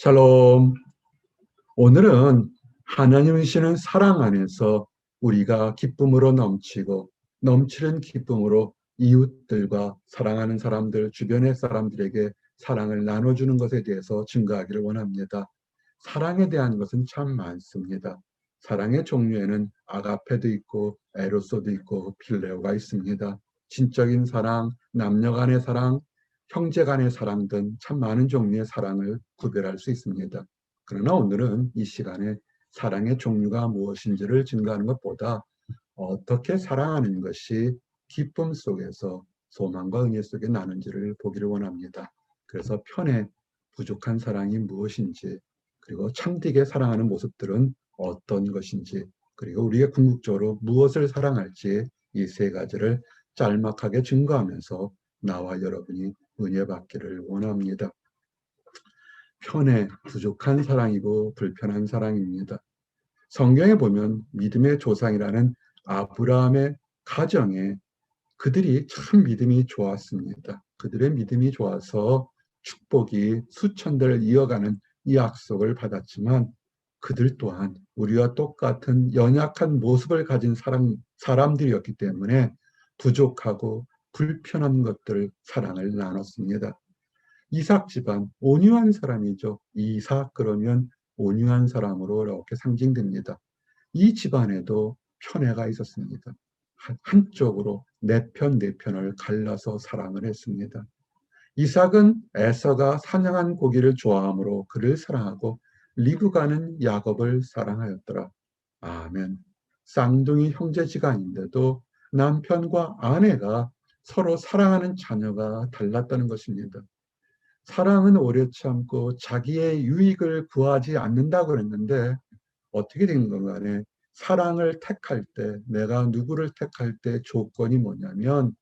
샬롬. 오늘은 하나님이시는 사랑 안에서 우리가 기쁨으로 넘치고 넘치는 기쁨으로 이웃들과 사랑하는 사람들, 주변의 사람들에게 사랑을 나눠주는 것에 대해서 증거하기를 원합니다. 사랑에 대한 것은 참 많습니다. 사랑의 종류에는 아가페도 있고 에로소도 있고 필레오가 있습니다. 진적인 사랑, 남녀 간의 사랑, 형제 간의 사랑 등 참 많은 종류의 사랑을 구별할 수 있습니다. 그러나 오늘은 이 시간에 사랑의 종류가 무엇인지를 증거하는 것보다 어떻게 사랑하는 것이 기쁨 속에서 소망과 은혜 속에 나는지를 보기를 원합니다. 그래서 편에 부족한 사랑이 무엇인지 그리고 참되게 사랑하는 모습들은 어떤 것인지 그리고 우리의 궁극적으로 무엇을 사랑할지 이 세 가지를 짤막하게 증거하면서 나와 여러분이 은혜 받기를 원합니다. 편에 부족한 사랑이고 불편한 사랑입니다. 성경에 보면 믿음의 조상이라는 아브라함의 가정에 그들이 참 믿음이 좋았습니다. 그들의 믿음이 좋아서 축복이 수천 대를 이어가는 이 약속을 받았지만 그들 또한 우리와 똑같은 연약한 모습을 가진 사람, 사람들이었기 때문에 부족하고 불편한 것들 사랑을 나눴습니다. 이삭 집안 온유한 사람이죠. 이삭 그러면 온유한 사람으로 이렇게 상징됩니다. 이 집안에도 편애가 있었습니다. 한쪽으로 내 편, 내 편을 갈라서 사랑을 했습니다. 이삭은 에서가 사냥한 고기를 좋아하므로 그를 사랑하고 리브가는 야곱을 사랑하였더라. 아멘. 쌍둥이 형제지간인데도 남편과 아내가 서로 사랑하는 자녀가 달랐다는 것입니다. 사랑은 오래 참고 자기의 유익을 구하지 않는다고 그랬는데 어떻게 된 건 간에 사랑을 택할 때 내가 누구를 택할 때 조건이 뭐냐면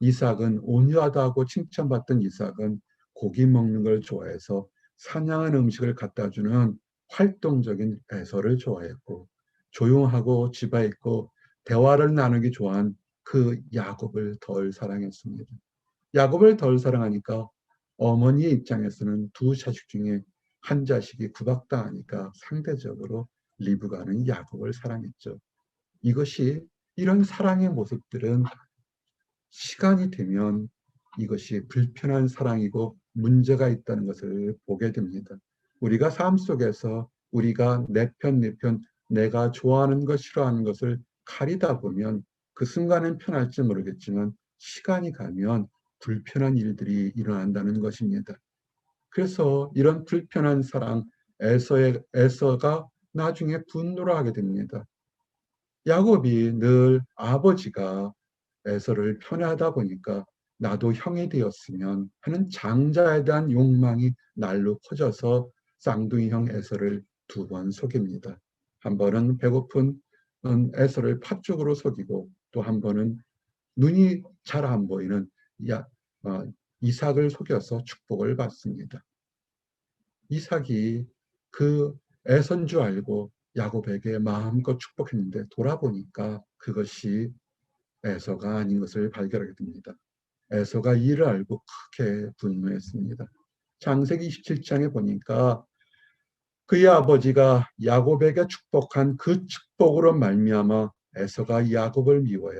이삭은 온유하다고 칭찬받던 이삭은 고기 먹는 걸 좋아해서 사냥한 음식을 갖다 주는 활동적인 애서를 좋아했고 조용하고 집에 있고 대화를 나누기 좋아한 그 야곱을 덜 사랑했습니다. 야곱을 덜 사랑하니까 어머니의 입장에서는 두 자식 중에 한 자식이 구박당하니까 상대적으로 리브가는 야곱을 사랑했죠. 이것이 이런 사랑의 모습들은 시간이 되면 이것이 불편한 사랑이고 문제가 있다는 것을 보게 됩니다. 우리가 삶 속에서 우리가 내 편, 내 편, 내가 좋아하는 것, 싫어하는 것을 가리다 보면 그 순간은 편할지 모르겠지만 시간이 가면 불편한 일들이 일어난다는 것입니다. 그래서 이런 불편한 사랑, 에서의, 에서가 나중에 분노를 하게 됩니다. 야곱이 늘 아버지가 에서를 편애하다 보니까 나도 형이 되었으면 하는 장자에 대한 욕망이 날로 커져서 쌍둥이 형 에서를 두 번 속입니다. 한 번은 배고픈 에서를 팥죽으로 속이고 또 한 번은 눈이 잘 안 보이는 야, 어, 이삭을 속여서 축복을 받습니다. 이삭이 그 애선 줄 알고 야곱에게 마음껏 축복했는데 돌아보니까 그것이 에서가 아닌 것을 발견하게 됩니다. 에서가 이를 알고 크게 분노했습니다. 장세기 27장에 보니까 그의 아버지가 야곱에게 축복한 그 축복으로 말미암아 에서가 야곱을 미워해.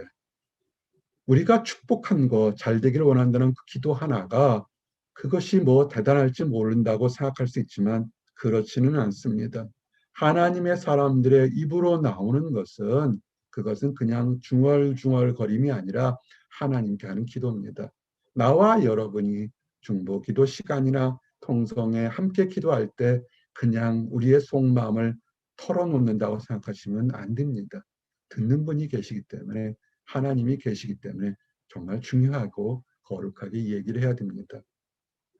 우리가 축복한 거 잘 되기를 원한다는 그 기도 하나가 그것이 뭐 대단할지 모른다고 생각할 수 있지만 그렇지는 않습니다. 하나님의 사람들의 입으로 나오는 것은 그것은 그냥 중얼중얼거림이 아니라 하나님께 하는 기도입니다. 나와 여러분이 중보 기도 시간이나 통성에 함께 기도할 때 그냥 우리의 속마음을 털어놓는다고 생각하시면 안 됩니다. 듣는 분이 계시기 때문에 하나님이 계시기 때문에 정말 중요하고 거룩하게 얘기를 해야 됩니다.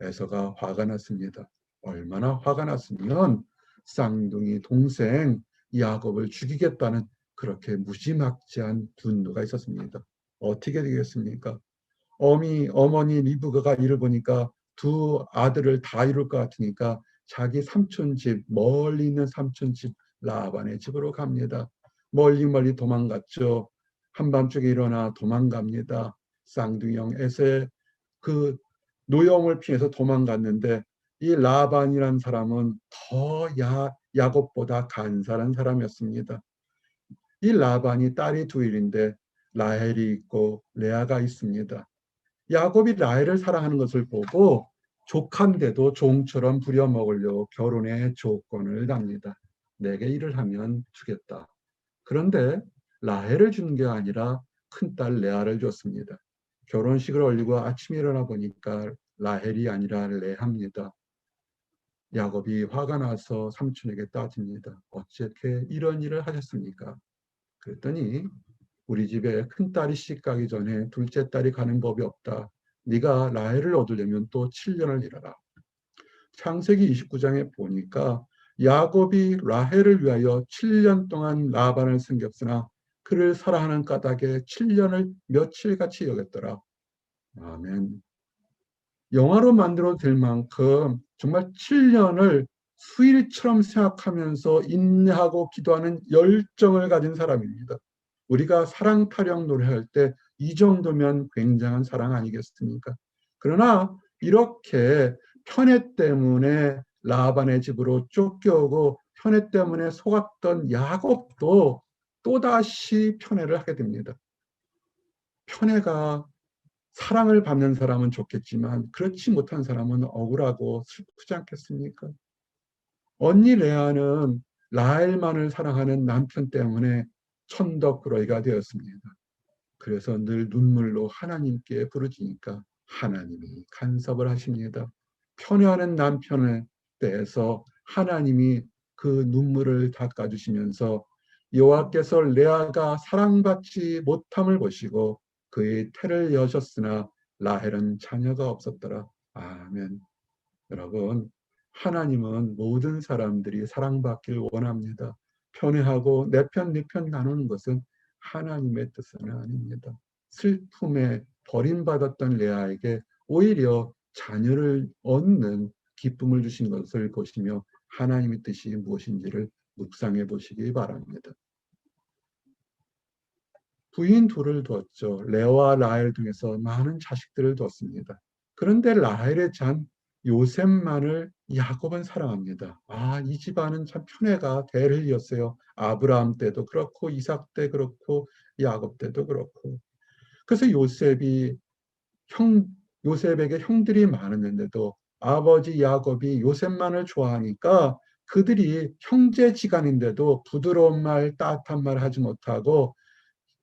에서가 화가 났습니다. 얼마나 화가 났으면 쌍둥이 동생 야곱을 죽이겠다는 그렇게 무지막지한 분노가 있었습니다. 어떻게 되겠습니까? 어미 어머니 리브가가 이를 보니까 두 아들을 다 이룰 것 같으니까 자기 삼촌 집 멀리 있는 삼촌 집 라반의 집으로 갑니다. 멀리 멀리 도망갔죠. 한밤중에 일어나 도망갑니다. 쌍둥이형 에서의 그 노여움을 피해서 도망갔는데 이 라반이란 사람은 더 야, 야곱보다 간사한 사람이었습니다. 이 라반이 딸이 둘인데 라헬이 있고 레아가 있습니다. 야곱이 라헬을 사랑하는 것을 보고 족한데도 종처럼 부려먹으려고 결혼의 조건을 답니다. 내게 일을 하면 주겠다. 그런데 라헬을 준 게 아니라 큰딸 레아를 줬습니다. 결혼식을 올리고 아침에 일어나 보니까 라헬이 아니라 레합니다. 야곱이 화가 나서 삼촌에게 따집니다. 어떻게 이런 일을 하셨습니까? 그랬더니 우리 집에 큰 딸이 시집 가기 전에 둘째 딸이 가는 법이 없다. 네가 라헬을 얻으려면 또 7년을 일하라. 창세기 29장에 보니까 야곱이 라헬을 위하여 7년 동안 라반을 섬겼으나 그를 사랑하는 까닭에 7년을 며칠같이 여겼더라. 아멘. 영화로 만들어도 될 만큼 정말 7년을 수일처럼 생각하면서 인내하고 기도하는 열정을 가진 사람입니다. 우리가 사랑 타령 노래할 때 이 정도면 굉장한 사랑 아니겠습니까? 그러나 이렇게 편애 때문에 라반의 집으로 쫓겨오고 편애 때문에 속았던 야곱도 또다시 편애를 하게 됩니다. 편애가 사랑을 받는 사람은 좋겠지만 그렇지 못한 사람은 억울하고 슬프지 않겠습니까? 언니 레아는 라헬만을 사랑하는 남편 때문에 천덕꾸러기가 되었습니다. 그래서 늘 눈물로 하나님께 부르짖니까 하나님이 간섭을 하십니다. 편애하는 남편에 대해서 하나님이 그 눈물을 닦아주시면서 여호와께서 레아가 사랑받지 못함을 보시고 그의 태를 여셨으나 라헬은 자녀가 없었더라. 아멘. 여러분, 하나님은 모든 사람들이 사랑받길 원합니다. 편애하고 내 편, 네 편 나누는 것은 하나님의 뜻은 아닙니다. 슬픔에 버림받았던 레아에게 오히려 자녀를 얻는 기쁨을 주신 것을 보시며 하나님의 뜻이 무엇인지를 묵상해 보시기 바랍니다. 부인 둘을 두었죠. 레와 라헬 중에서 많은 자식들을 두었습니다. 그런데 라헬의 잔 요셉만을 야곱은 사랑합니다. 아, 이 집안은 참 편애가 대를 이었어요. 아브라함 때도 그렇고 이삭 때 그렇고 야곱 때도 그렇고. 그래서 요셉이 형 요셉에게 형들이 많았는데도 아버지 야곱이 요셉만을 좋아하니까 그들이 형제지간인데도 부드러운 말, 따뜻한 말 하지 못하고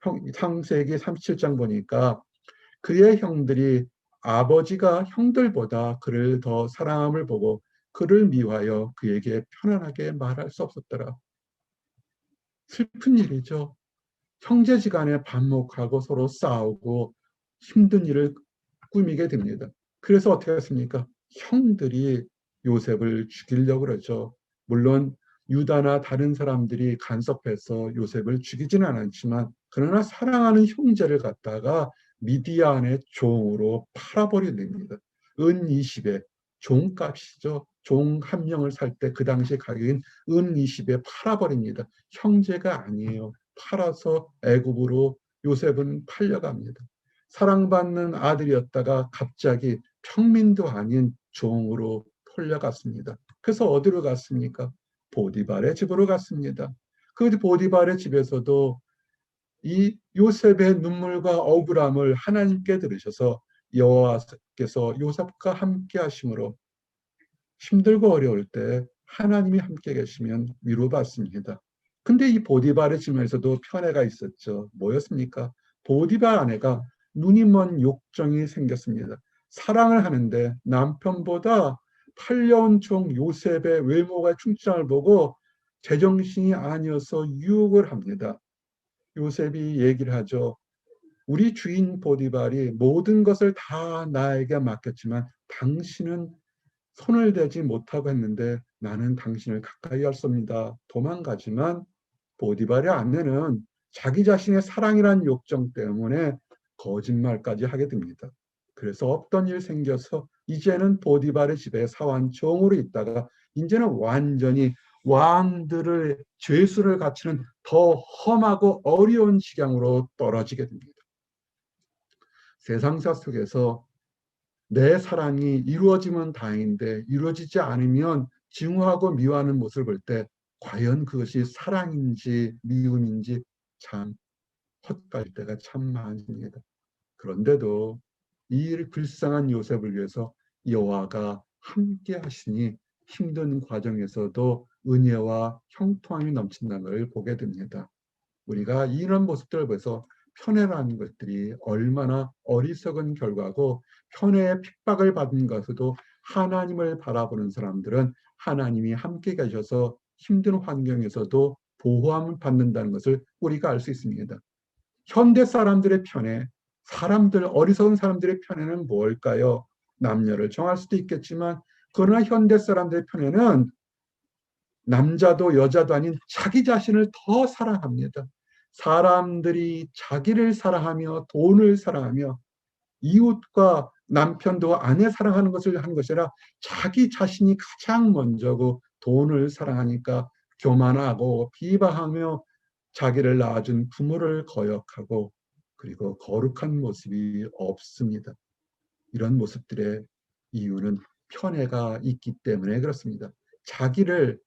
형, 창세기 37장 보니까 그의 형들이 아버지가 형들보다 그를 더 사랑함을 보고 그를 미워하여 그에게 편안하게 말할 수 없었더라. 슬픈 일이죠. 형제지간에 반목하고 서로 싸우고 힘든 일을 꾸미게 됩니다. 그래서 어떻게 했습니까? 형들이 요셉을 죽이려고 그러죠. 물론 유다나 다른 사람들이 간섭해서 요셉을 죽이지는 않았지만 그러나 사랑하는 형제를 갖다가 미디안의 종으로 팔아버리게 됩니다. 은 20에 종값이죠. 종 한 명을 살 때 그 당시 가격인 은 20에 팔아버립니다. 형제가 아니에요. 팔아서 애굽으로 요셉은 팔려갑니다. 사랑받는 아들이었다가 갑자기 평민도 아닌 종으로 폴려갔습니다. 그래서 어디로 갔습니까? 보디발의 집으로 갔습니다. 그 보디발의 집에서도 이 요셉의 눈물과 억울함을 하나님께 들으셔서 여호와께서 요셉과 함께 하심으로 힘들고 어려울 때 하나님이 함께 계시면 위로받습니다. 근데 이 보디발의 집에서도 편애가 있었죠. 뭐였습니까? 보디발 아내가 눈이 먼 욕정이 생겼습니다. 사랑을 하는데 남편보다 팔려온 종 요셉의 외모가 충장을 보고 제정신이 아니어서 유혹을 합니다. 요셉이 얘기를 하죠. 우리 주인 보디발이 모든 것을 다 나에게 맡겼지만 당신은 손을 대지 못하고 했는데 나는 당신을 가까이 할수 없습니다. 도망가지만 보디발의 아내는 자기 자신의 사랑이란 욕정 때문에 거짓말까지 하게 됩니다. 그래서 없던 일 생겨서 이제는 보디발의 집에 사환 종으로 있다가 이제는 완전히 왕들을 죄수를 갖추는 더 험하고 어려운 지경으로 떨어지게 됩니다. 세상사 속에서 내 사랑이 이루어지면 다행인데 이루어지지 않으면 증오하고 미워하는 모습을 볼 때 과연 그것이 사랑인지 미움인지 참 헛갈 때가 참 많습니다. 그런데도 이 불쌍한 요셉을 위해서 여호와가 함께 하시니 힘든 과정에서도 은혜와 형통함이 넘친다는 것을 보게 됩니다. 우리가 이런 모습들을 보면서 편애라는 것들이 얼마나 어리석은 결과고 편애의 핍박을 받은 것에도 하나님을 바라보는 사람들은 하나님이 함께 계셔서 힘든 환경에서도 보호함을 받는다는 것을 우리가 알 수 있습니다. 현대 사람들의 편애, 사람들 어리석은 사람들의 편애는 뭘까요? 남녀를 정할 수도 있겠지만 그러나 현대 사람들의 편애는 남자도 여자도 아닌 자기 자신을 더 사랑합니다. 사람들이 자기를 사랑하며 돈을 사랑하며 이웃과 남편도 아내 사랑하는 것을 하는 것이 아니라 자기 자신이 가장 먼저고 돈을 사랑하니까 교만하고 비방하며 자기를 낳아준 부모를 거역하고 그리고 거룩한 모습이 없습니다. 이런 모습들의 이유는 편애가 있기 때문에 그렇습니다. 자기를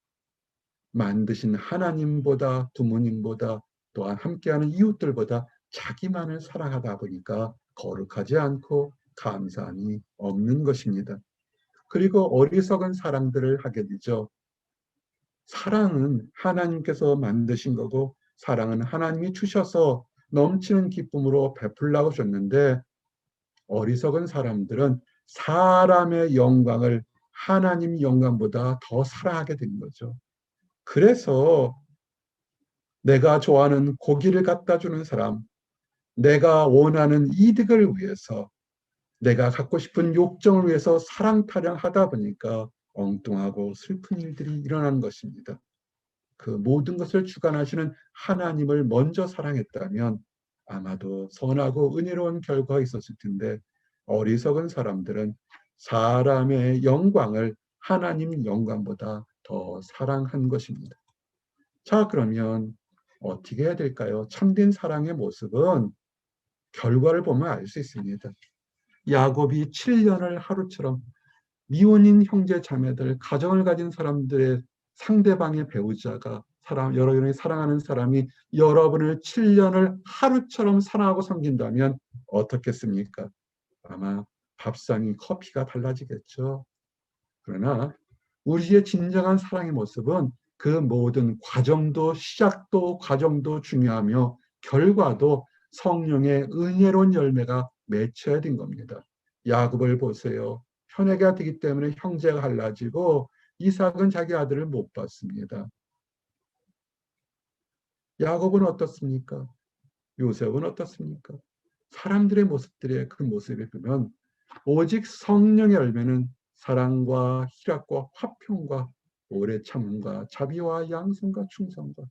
만드신 하나님보다 부모님보다 또한 함께하는 이웃들보다 자기만을 사랑하다 보니까 거룩하지 않고 감사함이 없는 것입니다. 그리고 어리석은 사랑들을 하게 되죠. 사랑은 하나님께서 만드신 거고 사랑은 하나님이 주셔서 넘치는 기쁨으로 베풀라고 줬는데 어리석은 사람들은 사람의 영광을 하나님 영광보다 더 사랑하게 된 거죠. 그래서 내가 좋아하는 고기를 갖다 주는 사람, 내가 원하는 이득을 위해서, 내가 갖고 싶은 욕정을 위해서 사랑 타령하다 보니까 엉뚱하고 슬픈 일들이 일어나는 것입니다. 그 모든 것을 주관하시는 하나님을 먼저 사랑했다면 아마도 선하고 은혜로운 결과가 있었을 텐데 어리석은 사람들은 사람의 영광을 하나님 영광보다 더 사랑한 것입니다. 자, 그러면 어떻게 해야 될까요? 참된 사랑의 모습은 결과를 보면 알 수 있습니다. 야곱이 7년을 하루처럼 미혼인 형제 자매들, 가정을 가진 사람들의 상대방의 배우자가 사람 여러분이 사랑하는 사람이 여러분을 7년을 하루처럼 사랑하고 섬긴다면 어떻겠습니까? 아마 밥상이 커피가 달라지겠죠. 그러나 우리의 진정한 사랑의 모습은 그 모든 과정도 시작도 과정도 중요하며 결과도 성령의 은혜로운 열매가 맺혀야 된 겁니다. 야곱을 보세요. 현애가 되기 때문에 형제가 갈라지고 이삭은 자기 아들을 못 봤습니다. 야곱은 어떻습니까? 요셉은 어떻습니까? 사람들의 모습들의 그 모습을 보면 오직 성령의 열매는 사랑과 희락과 화평과 오래 참음과 자비와 양성과 충성과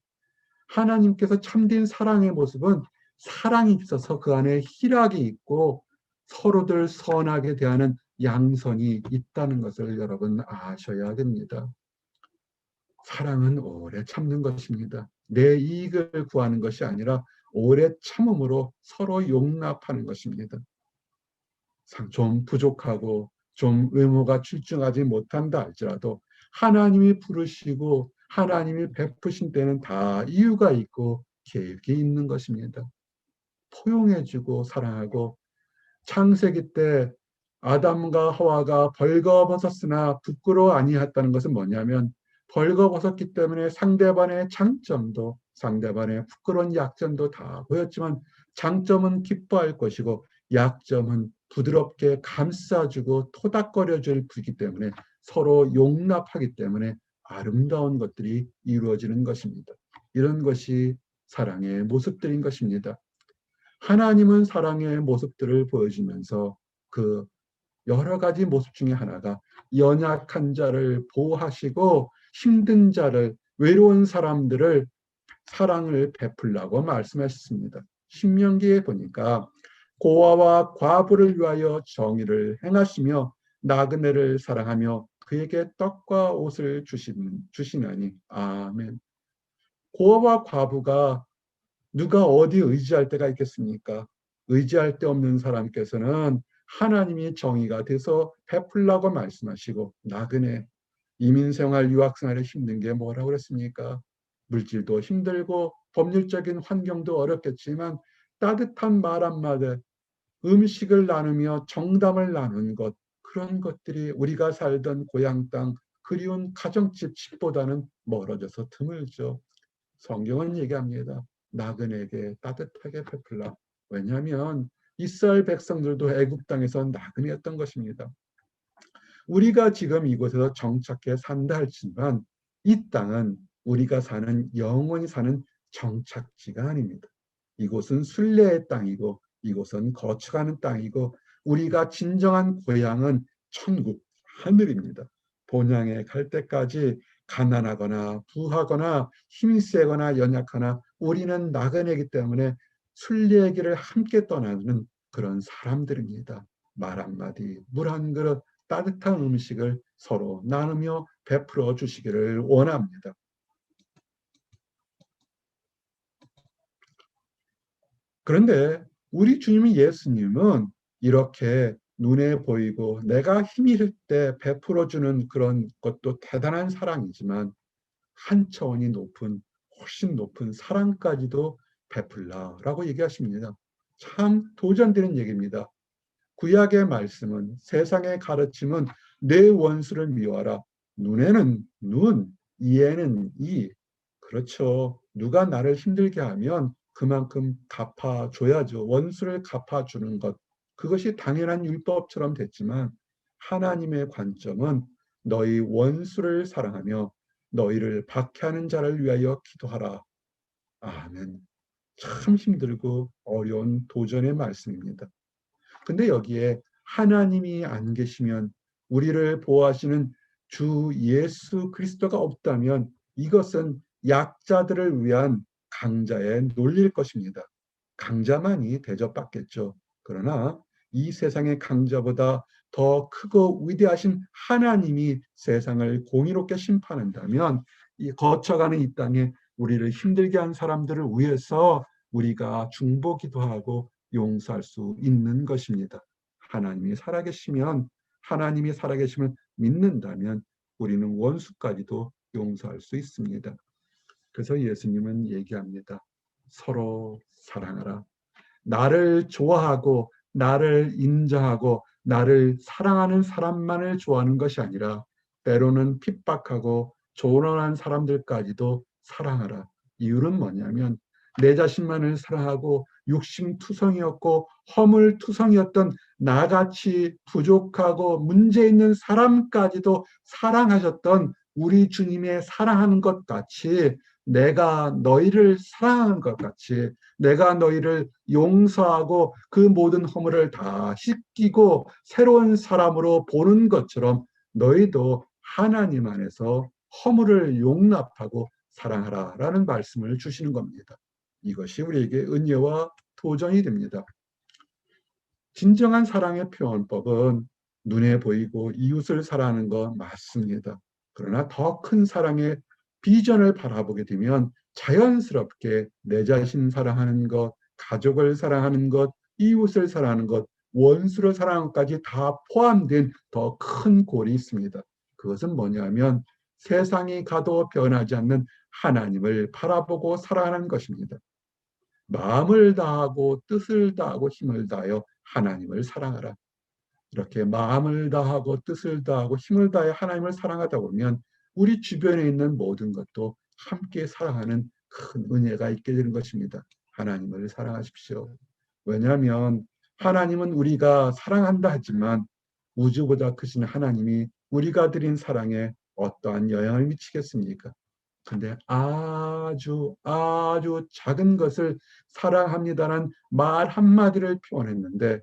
하나님께서 참된 사랑의 모습은 사랑이 있어서 그 안에 희락이 있고 서로들 선하게 대하는 양선이 있다는 것을 여러분 아셔야 됩니다. 사랑은 오래 참는 것입니다. 내 이익을 구하는 것이 아니라 오래 참음으로 서로 용납하는 것입니다. 좀 부족하고 좀 의무가 출중하지 못한다 할지라도 하나님이 부르시고 하나님이 베푸신 때는 다 이유가 있고 계획이 있는 것입니다. 포용해주고 사랑하고 창세기 때 아담과 하와가 벌거벗었으나 부끄러워 아니했다는 것은 뭐냐면 벌거벗었기 때문에 상대방의 장점도 상대방의 부끄러운 약점도 다 보였지만 장점은 기뻐할 것이고 약점은 부드럽게 감싸주고 토닥거려줄 부기 때문에 서로 용납하기 때문에 아름다운 것들이 이루어지는 것입니다. 이런 것이 사랑의 모습들인 것입니다. 하나님은 사랑의 모습들을 보여주면서 그 여러 가지 모습 중에 하나가 연약한 자를 보호하시고 힘든 자를 외로운 사람들을 사랑을 베풀라고 말씀하셨습니다. 신명기에 보니까 고아와 과부를 위하여 정의를 행하시며 나그네를 사랑하며 그에게 떡과 옷을 주신, 주시나니 아멘. 고아와 과부가 누가 어디 의지할 때가 있겠습니까? 의지할 데 없는 사람께서는 하나님이 정의가 돼서 베풀라고 말씀하시고 나그네 이민생활 유학생활에 힘든 게 뭐라고 그랬습니까? 물질도 힘들고 법률적인 환경도 어렵겠지만 따뜻한 말 한마디 음식을 나누며 정담을 나눈 것 그런 것들이 우리가 살던 고향 땅 그리운 가정집 집보다는 멀어져서 드물죠. 성경은 얘기합니다. 나그네에게 따뜻하게 베풀라. 왜냐하면 이스라엘 백성들도 애굽 땅에서 나그네였던 것입니다. 우리가 지금 이곳에서 정착해 산다 할지만 이 땅은 우리가 사는 영원히 사는 정착지가 아닙니다. 이곳은 순례의 땅이고 이곳은 거쳐가는 땅이고 우리가 진정한 고향은 천국 하늘입니다. 본향에 갈 때까지 가난하거나 부하거나 힘이 세거나 연약하나 우리는 나그네이기 때문에 순례의 길을 함께 떠나는 그런 사람들입니다. 말 한마디, 물 한 그릇, 따뜻한 음식을 서로 나누며 베풀어 주시기를 원합니다. 그런데 우리 주님 예수님은 이렇게 눈에 보이고 내가 힘이 들때 베풀어 주는 그런 것도 대단한 사랑이지만 한 차원이 높은 훨씬 높은 사랑까지도 베풀라라고 얘기하십니다. 참 도전되는 얘기입니다. 구약의 말씀은 세상의 가르침은 내 원수를 미워하라. 눈에는 눈, 이에는 이. 그렇죠. 누가 나를 힘들게 하면 그만큼 갚아줘야죠. 원수를 갚아주는 것. 그것이 당연한 율법처럼 됐지만 하나님의 관점은 너희 원수를 사랑하며 너희를 박해하는 자를 위하여 기도하라. 아멘. 참 힘들고 어려운 도전의 말씀입니다. 근데 여기에 하나님이 안 계시면 우리를 보호하시는 주 예수 그리스도가 없다면 이것은 약자들을 위한 강자의 논리일 것입니다. 강자만이 대접받겠죠. 그러나 이 세상의 강자보다 더 크고 위대하신 하나님이 세상을 공의롭게 심판한다면 이 거쳐가는 이 땅에 우리를 힘들게 한 사람들을 위해서 우리가 중보기도 하고 용서할 수 있는 것입니다. 하나님이 살아계시면 하나님이 살아계심을 믿는다면 우리는 원수까지도 용서할 수 있습니다. 그래서 예수님은 얘기합니다. 서로 사랑하라. 나를 좋아하고 나를 인정하고 나를 사랑하는 사람만을 좋아하는 것이 아니라 때로는 핍박하고 조롱한 사람들까지도 사랑하라. 이유는 뭐냐면 내 자신만을 사랑하고 육심투성이었고 허물투성이었던 나같이 부족하고 문제 있는 사람까지도 사랑하셨던 우리 주님의 사랑하는 것 같이 내가 너희를 사랑하는 것 같이 내가 너희를 용서하고 그 모든 허물을 다 씻기고 새로운 사람으로 보는 것처럼 너희도 하나님 안에서 허물을 용납하고 사랑하라 라는 말씀을 주시는 겁니다. 이것이 우리에게 은혜와 도전이 됩니다. 진정한 사랑의 표현법은 눈에 보이고 이웃을 사랑하는 것 맞습니다. 그러나 더 큰 사랑의 비전을 바라보게 되면 자연스럽게 내 자신 사랑하는 것, 가족을 사랑하는 것, 이웃을 사랑하는 것, 원수를 사랑하는 것까지 다 포함된 더 큰 골이 있습니다. 그것은 뭐냐면 세상이 가도 변하지 않는 하나님을 바라보고 살아가는 것입니다. 마음을 다하고 뜻을 다하고 힘을 다하여 하나님을 사랑하라. 이렇게 마음을 다하고 뜻을 다하고 힘을 다해 하나님을 사랑하다 보면 우리 주변에 있는 모든 것도 함께 사랑하는 큰 은혜가 있게 되는 것입니다. 하나님을 사랑하십시오. 왜냐하면 하나님은 우리가 사랑한다 하지만 우주보다 크신 하나님이 우리가 드린 사랑에 어떠한 영향을 미치겠습니까? 근데 아주 아주 작은 것을 사랑합니다는 말 한마디를 표현했는데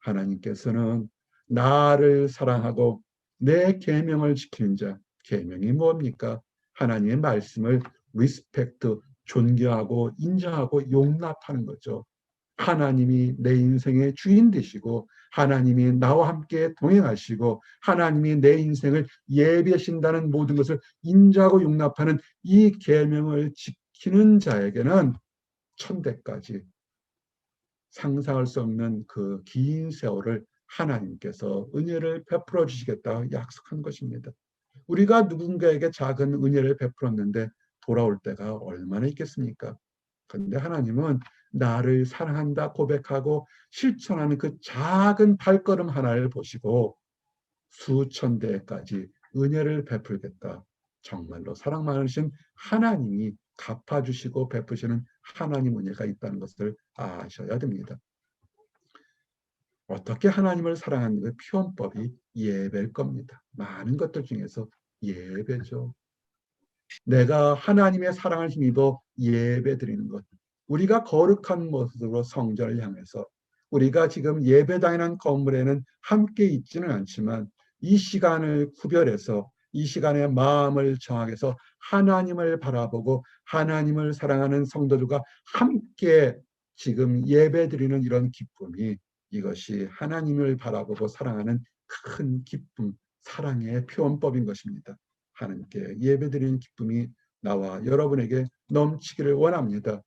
하나님께서는 나를 사랑하고 내 계명을 지키는 자 계명이 뭡니까? 하나님의 말씀을 리스펙트 존경하고 인정하고 용납하는 거죠. 하나님이 내 인생의 주인 되시고 하나님이 나와 함께 동행하시고 하나님이 내 인생을 예비하신다는 모든 것을 인정하고 용납하는 이 계명을 지키는 자에게는 천대까지 상상할 수 없는 그 긴 세월을 하나님께서 은혜를 베풀어 주시겠다 약속한 것입니다. 우리가 누군가에게 작은 은혜를 베풀었는데 돌아올 때가 얼마나 있겠습니까? 그런데 하나님은 나를 사랑한다 고백하고 실천하는 그 작은 발걸음 하나를 보시고 수천 대까지 은혜를 베풀겠다. 정말로 사랑 많으신 하나님이 갚아주시고 베푸시는 하나님 은혜가 있다는 것을 아셔야 됩니다. 어떻게 하나님을 사랑하는 그 표현법이 예배일 겁니다. 많은 것들 중에서 예배죠. 내가 하나님의 사랑을 힘입어 예배 드리는 것. 우리가 거룩한 모습으로 성전을 향해서 우리가 지금 예배당이라는 건물에는 함께 있지는 않지만 이 시간을 구별해서 이 시간에 마음을 정하게서 하나님을 바라보고 하나님을 사랑하는 성도들과 함께 지금 예배 드리는 이런 기쁨이 이것이 하나님을 바라보고 사랑하는 큰 기쁨, 사랑의 표현법인 것입니다. 하나님께 예배드리는 기쁨이 나와 여러분에게 넘치기를 원합니다.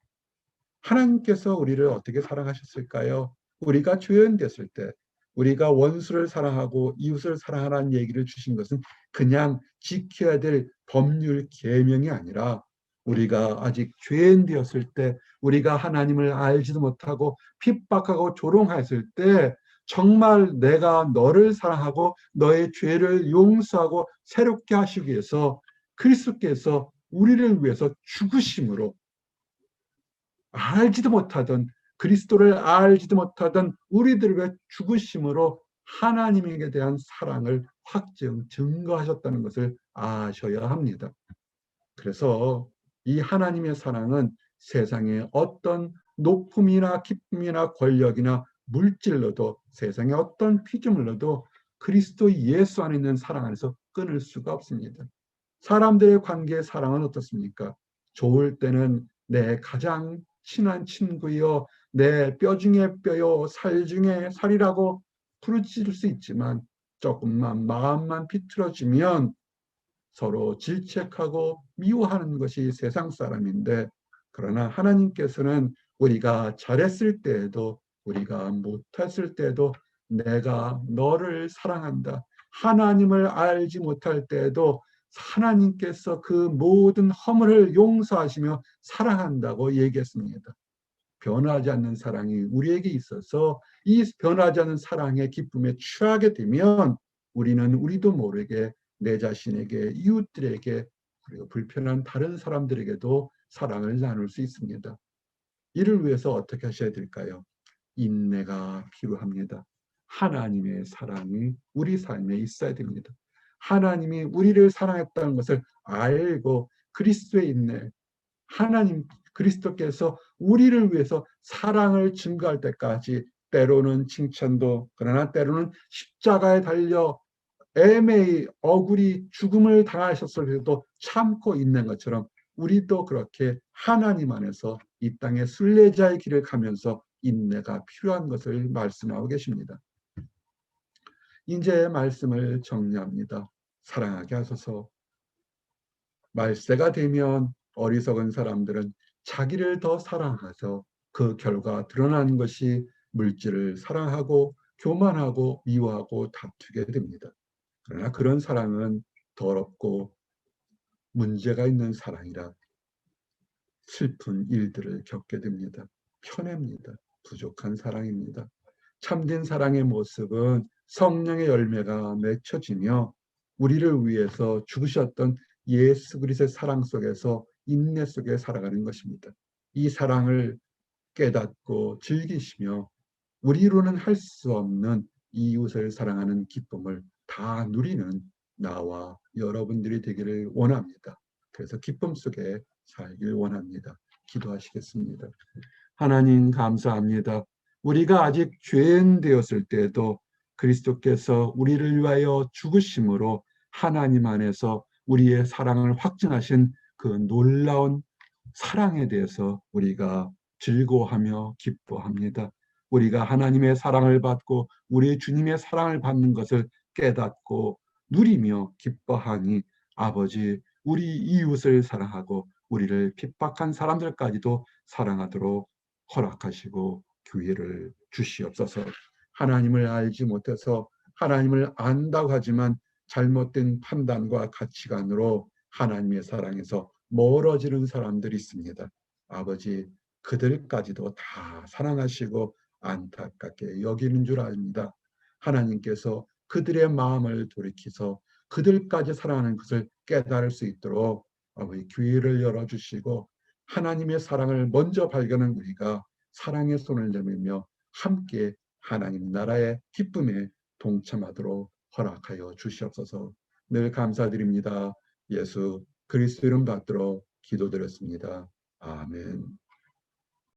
하나님께서 우리를 어떻게 사랑하셨을까요? 우리가 죄인됐을 때 우리가 원수를 사랑하고 이웃을 사랑하라는 얘기를 주신 것은 그냥 지켜야 될 법률 계명이 아니라 우리가 아직 죄인 되었을 때 우리가 하나님을 알지도 못하고 핍박하고 조롱했을 때 정말 내가 너를 사랑하고 너의 죄를 용서하고 새롭게 하시기 위해서 그리스도께서 우리를 위해서 죽으심으로 알지도 못하던 그리스도를 알지도 못하던 우리들을 위해 죽으심으로 하나님에게 대한 사랑을 확증, 증거하셨다는 것을 아셔야 합니다. 그래서 이 하나님의 사랑은 세상의 어떤 높음이나 기쁨이나 권력이나 물질로도 세상의 어떤 피조물로도 그리스도 예수 안에 있는 사랑 안에서 끊을 수가 없습니다. 사람들의 관계의 사랑은 어떻습니까? 좋을 때는 내 가장 친한 친구여 내 뼈 중에 뼈요 살 중에 살이라고 부르짖을 수 있지만 조금만 마음만 비틀어지면 서로 질책하고 미워하는 것이 세상 사람인데 그러나 하나님께서는 우리가 잘했을 때에도 우리가 못했을 때도 내가 너를 사랑한다. 하나님을 알지 못할 때에도 하나님께서 그 모든 허물을 용서하시며 사랑한다고 얘기했습니다. 변하지 않는 사랑이 우리에게 있어서 이 변하지 않는 사랑의 기쁨에 취하게 되면 우리는 우리도 모르게 내 자신에게 이웃들에게 그리고 불편한 다른 사람들에게도 사랑을 나눌 수 있습니다. 이를 위해서 어떻게 하셔야 될까요? 인내가 필요합니다. 하나님의 사랑이 우리 삶에 있어야 됩니다. 하나님이 우리를 사랑했다는 것을 알고 그리스도의 인내, 하나님 그리스도께서 우리를 위해서 사랑을 증거할 때까지 때로는 칭찬도 그러나 때로는 십자가에 달려 애매히 억울히 죽음을 당하셨을 때도 참고 있는 것처럼 우리도 그렇게 하나님 안에서 이 땅의 순례자의 길을 가면서 인내가 필요한 것을 말씀하고 계십니다. 이제 말씀을 정리합니다. 사랑하게 하소서. 말세가 되면 어리석은 사람들은 자기를 더 사랑해서 그 결과 드러나는 것이 물질을 사랑하고 교만하고 미워하고 다투게 됩니다. 그러나 그런 사랑은 더럽고 문제가 있는 사랑이라 슬픈 일들을 겪게 됩니다. 편합니다. 부족한 사랑입니다. 참된 사랑의 모습은 성령의 열매가 맺혀지며 우리를 위해서 죽으셨던 예수 그리스도의 사랑 속에서 인내 속에 살아가는 것입니다. 이 사랑을 깨닫고 즐기시며 우리로는 할 수 없는 이웃을 사랑하는 기쁨을 다 누리는 나와 여러분들이 되기를 원합니다. 그래서 기쁨 속에 살길 원합니다. 기도하시겠습니다. 하나님 감사합니다. 우리가 아직 죄인 되었을 때도 그리스도께서 우리를 위하여 죽으심으로 하나님 안에서 우리의 사랑을 확증하신 그 놀라운 사랑에 대해서 우리가 즐거워하며 기뻐합니다. 우리가 하나님의 사랑을 받고 우리 주님의 사랑을 받는 것을 깨닫고 누리며 기뻐하니 아버지 우리 이웃을 사랑하고 우리를 핍박한 사람들까지도 사랑하도록 허락하시고 기회를 주시옵소서. 하나님을 알지 못해서 하나님을 안다고 하지만 잘못된 판단과 가치관으로 하나님의 사랑에서 멀어지는 사람들이 있습니다. 아버지 그들까지도 다 사랑하시고 안타깝게 여기는 줄 압니다. 하나님께서 그들의 마음을 돌이키서 그들까지 사랑하는 것을 깨달을 수 있도록 아버지 귀를 열어주시고 하나님의 사랑을 먼저 발견한 우리가 사랑의 손을 내밀며 함께 하나님 나라의 기쁨에 동참하도록 허락하여 주시옵소서 늘 감사드립니다. 예수 그리스도 이름 받들어 기도드렸습니다. 아멘.